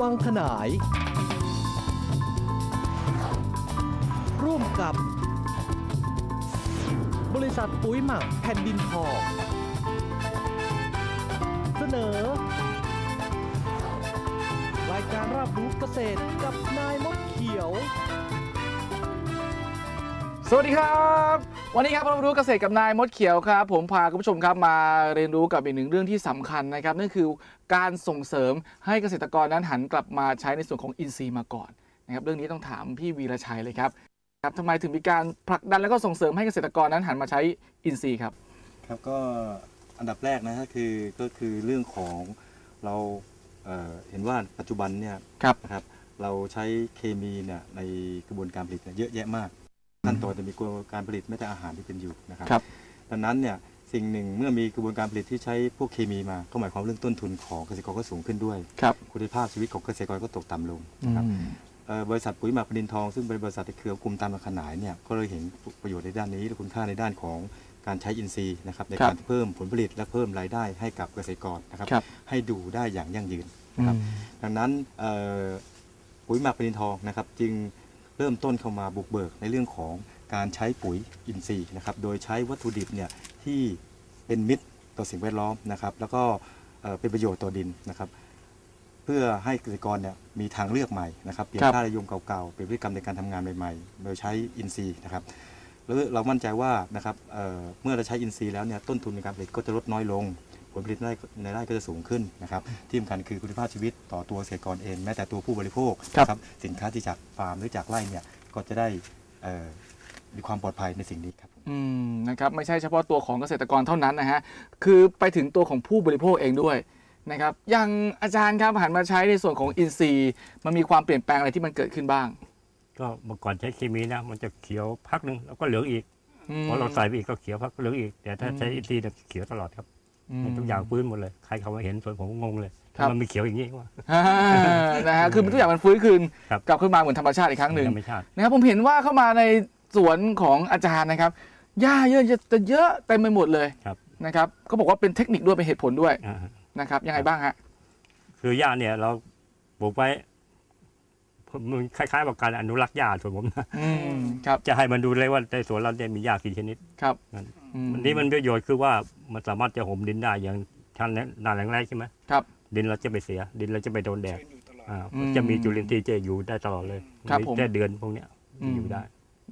วังขนาย ร่วมกับ บริษัทปุ๋ยหมักแผ่นดินทองเสนอ รายการรับรู้เกษตรกับนายมดเขียว สวัสดีครับ วันนี้ครับเรารู้เกษตรกับนายมดเขียวครับ ผมพาคุณผู้ชมครับมาเรียนรู้กับอีกหนึ่งเรื่องที่สำคัญนะครับนั่นคือการส่งเสริมให้เกษตรกรนั้นหันกลับมาใช้ในส่วนของอินทรีย์มาก่อนนะครับเรื่องนี้ต้องถามพี่วีระชัยเลยครับครับทำไมถึงมีการผลักดันแล้วก็ส่งเสริมให้เกษตรกรนั้นหันมาใช้อินทรีย์ครับครับก็อันดับแรกนะฮะคือก็คือเรื่องของเราเอ่อเห็นว่าปัจจุบันเนี่ยครับนะครับเราใช้เคมีเนี่ยในกระบวนการผลิตเนี่ยเยอะแยะมาก ขั้นตอนจะมีกระบวนการผลิตแม้แต่อาหารที่เป็นอยู่นะครับครับ ดังนั้นเนี่ยสิ่งหนึ่งเมื่อมีกระบวนการผลิตที่ใช้พวกเคมีมา ก็หมายความเรื่องต้นทุนของเกษตรกรก็สูงขึ้นด้วยครับคุณภาพชีวิตของเกษตรกรก็ตกต่ำลงนะครับเอ่อบริษัทปุ๋ยหมักพดินทองซึ่งเป็นบริษัทในเครือกลุ่มตามมาขนายเนี่ยก็เลยเห็นประโยชน์ในด้านนี้และคุณค่าในด้านของการใช้อินทรีย์นะครับในครับการเพิ่มผลผลิตและเพิ่มรายได้ให้กับเกษตรกรนะครับครับให้ดูได้อย่างยั่งยืนนะครับอืมดังนั้นเอ่อปุ๋ยหมักพดินทองนะครับจึง เริ่มต้นเข้ามาบุกเบิกในเรื่องของการใช้ปุ๋ยอินทรีย์นะครับ โดยใช้วัตถุดิบเนี่ยที่เป็นมิตรต่อสิ่งแวดล้อมนะครับ แล้วก็เอ่อเป็นประโยชน์ต่อดินนะครับ เพื่อให้เกษตรกรเนี่ยมีทางเลือกใหม่นะครับเปลี่ยนครับค่านิยมเก่าๆเปลี่ยนพฤติกรรมในการทำงานใหม่ๆ โดยใช้อินทรีย์นะครับแล้วเรามั่นใจว่านะครับเอ่อเมื่อเราใช้อินทรีย์แล้วเนี่ยต้นทุนในการผลิตก็จะลดน้อยลง ผลผลิตในในไร่ก็จะสูงขึ้นนะครับที่สำคัญคือคุณภาพชีวิตต่อตัวเกษตรกรเองแม้แต่ตัวผู้บริโภคครับนะครับสินค้าที่จากฟาร์มหรือจากไร่เนี่ยก็จะได้เอ่อมีความปลอดภัยในสิ่งนี้ครับอืมนะครับไม่ใช่เฉพาะตัวของเกษตรกรเท่านั้นนะฮะคือไปถึงตัวของผู้บริโภคเองด้วยนะครับอย่างอาจารย์ครับหันมาใช้ในส่วนของอินทรีย์มันมีความเปลี่ยนแปลงอะไรที่มันเกิดขึ้นบ้าง ก็เมื่อก่อนใช้เคมีนะมันจะเขียวพักหนึ่งแล้วก็เหลืองอีกอืมพอเราใส่ไปอีกก็เขียวพักเหลืองอีกแต่ถ้าใช้อินทรีย์เนี่ยเขียวตลอดครับม ทุกอย่างฟื้นหมดเลยใครเขามาเห็นสวนผมก็งงเลยครับมันมีเขียวอย่างนี้วะอ่านะฮะคือทุกอย่างมันฟื้นคืนครับกลับขึ้นมาเหมือนธรรมชาติอีกครั้งหนึ่งธรรมชาตินะครับผมเห็นว่าเข้ามาในสวนของอาจารย์นะครับหญ้าเยอะจะเยอะเต็มไปหมดเลยครับนะครับเขาบอกว่าเป็นเทคนิคด้วยเป็นเหตุผลด้วยอ่าฮะนะครับยังไงบ้างฮะคือหญ้าเนี่ยเราปลูกไว้ มันคล้ายๆกับการอนุรักษ์หญ้าสวนผมนะอืมครับจะให้มันดูเลยว่าในสวนเราเนี่ยมีหญ้ากี่ชนิดครับนั่นอืมอันนี้มันประโยชน์คือว่ามันสามารถจะห่มดินได้อย่างท่านหนาแรงแรกใช่ไหมครับ ดินเราจะไม่เสีย ดินเราจะไม่โดนแดดอ่าอืมจะมีจุลินทรีย์จะอยู่ได้ตลอดเลยครับผมแค่เดือนพวกเนี้ยอืมอยู่ได้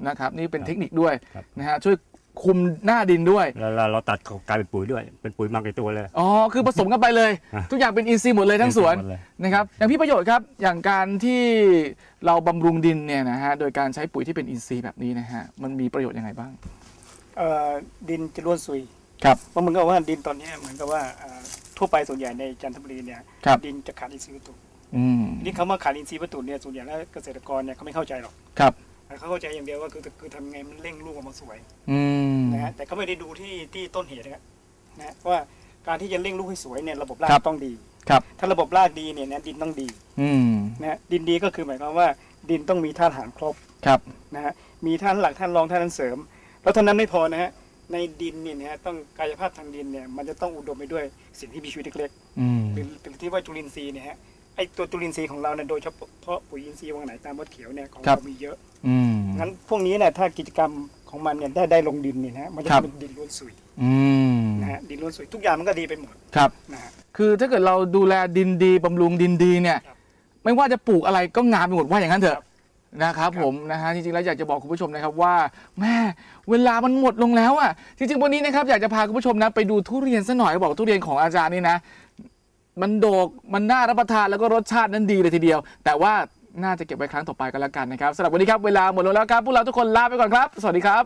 นะครับ นี่เป็นเทคนิคด้วยครับนะฮะช่วย คุมหน้าดินด้วย แล้วเราเราตัดกลายเป็นปุ๋ยด้วย เป็นปุ๋ยหมักในตัวเลย อ๋อ คือผสมกันไปเลยฮะทุกอย่างเป็นอินทรีย์หมดเลยทั้งสวนหมดเลย นะครับ อย่างพี่ประโยชน์ครับ อย่างการที่เราบำรุงดินเนี่ยนะฮะ โดยการใช้ปุ๋ยที่เป็นอินทรีย์แบบนี้นะฮะ มันมีประโยชน์ยังไงบ้าง เอ่อดินจะร่วนซุยครับ เพราะเหมือนกับว่าดินตอนเนี้ยเหมือนกับว่าเอ่อทั่วไปส่วนใหญ่ในจันทบุรีเนี่ยครับ ดินจะขาดอินทรีย์วัตถุอืม นี่คำว่าขาดอินทรีย์วัตถุเนี่ยส่วนใหญ่แล้วเกษตรกรเนี่ยเขาไม่เข้าใจหรอก ครับ เขาเข้าใจอย่างเดียวว่าคือคือทำไงมันเร่งลูกออกมาสวยอืมนะฮะแต่เขาไม่ได้ดูที่ที่ต้นเหตุนะครับนะว่าการที่จะเร่งลูกให้สวยเนี่ยระบบรากครับต้องดีครับ ถ้าระบบรากดีเนี่ยนะดินต้องดีอืมนะฮะดินดีก็คือหมายความว่าดินต้องมีธาตุอาหารครบครับนะฮะมีท่านหลักท่านรองท่านเสริม แล้วเท่านั้นไม่พอนะฮะในดินเนี่ยนะฮะต้องกายภาพทางดินเนี่ยมันจะต้องอุดมไปด้วยสิ่งที่มีชีวิตเล็กอืมๆหรือหรือที่ว่าจุลินทรีย์เนี่ยฮะ ไอตัวจุลินทรีย์ของเราเนี่ยโดยเฉพาะปุ๋ยอินทรีย์วังไหนตามมดเขียวเนี่ยของครับเรามีเยอะอืมงั้นพวกนี้เนี่ยถ้ากิจกรรมของมันเนี่ยได้ได้ลงดินเนี่ยนะฮะมันจะครับเป็นดินล้วนสุยอืมนะฮะดินล้วนสุยทุกอย่างมันก็ดีไปหมดครับนะฮะคือถ้าเกิดเราดูแลดินดีบำรุงดินดีเนี่ยครับไม่ว่าจะปลูกอะไรก็งามไปหมดว่าอย่างนั้นเถคอะรับนะครับครับผมนะฮะจริงๆแล้วอยากจะบอกคุณผู้ชมนะครับว่าแม่เวลามันหมดลงแล้วอะจริงๆวันนี้นะครับอยากจะพาคุณผู้ชมนะไปดูทุเรียนซะหน่อยบอกทุเรียนของอาจารย์นี่นะ มันโดกมันน่ารับประทานแล้วก็รสชาตินั้นดีเลยทีเดียว แต่ว่าน่าจะเก็บไว้ครั้งต่อไปกันแล้วกันนะครับสำหรับวันนี้ครับเวลาหมดลงแล้วครับพวกเราทุกคนลาไปก่อนครับ สวัสดีครับ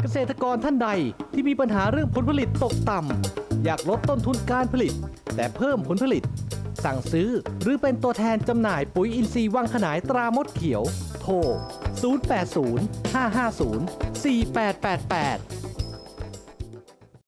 เกษตรกรท่านใดที่มีปัญหาเรื่องผลผลิตตกต่ำอยากลดต้นทุนการผลิต แต่เพิ่มผลผลิต สั่งซื้อหรือเป็นตัวแทนจำหน่ายปุ๋ยอินทรีย์วังขนายตรามดเขียว โทร 080 550 4888